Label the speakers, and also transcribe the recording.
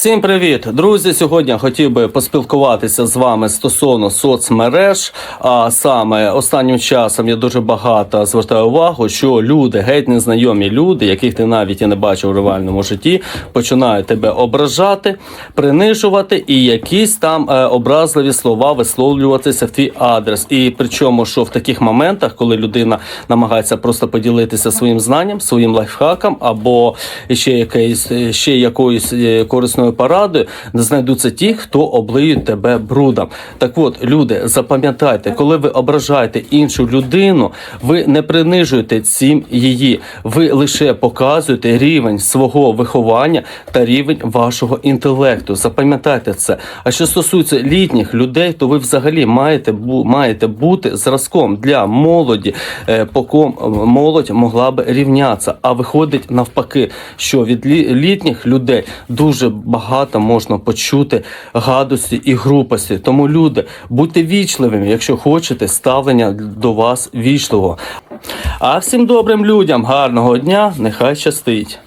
Speaker 1: Всім привіт, друзі! Сьогодні хотів би поспілкуватися з вами стосовно соцмереж. А саме останнім часом я дуже багато звертаю увагу, що люди, геть незнайомі люди, яких ти навіть і не бачив у реальному житті, починають тебе ображати, принижувати і якісь там е, образливі слова висловлюватися в твій адрес. І причому, що в таких моментах, коли людина намагається просто поділитися своїм знанням, своїм лайфхаком або ще якоюсь ще якоюсь е, корисною порадою, знайдуться ті, хто облиють тебе брудом. Так от, люди, запам'ятайте, коли ви ображаєте іншу людину, ви не принижуєте цим її, ви лише показуєте рівень свого виховання та рівень вашого інтелекту. Запам'ятайте це. А що стосується літніх людей, то ви взагалі маєте маєте бути зразком для молоді, е, по ком молодь могла би рівнятися. А виходить навпаки, що від літніх людей дуже багато можна почути гадості і грубості. Тому люди, будьте вічливими, якщо хочете ставлення до вас вічливого. А всім добрим людям гарного дня, нехай щастить.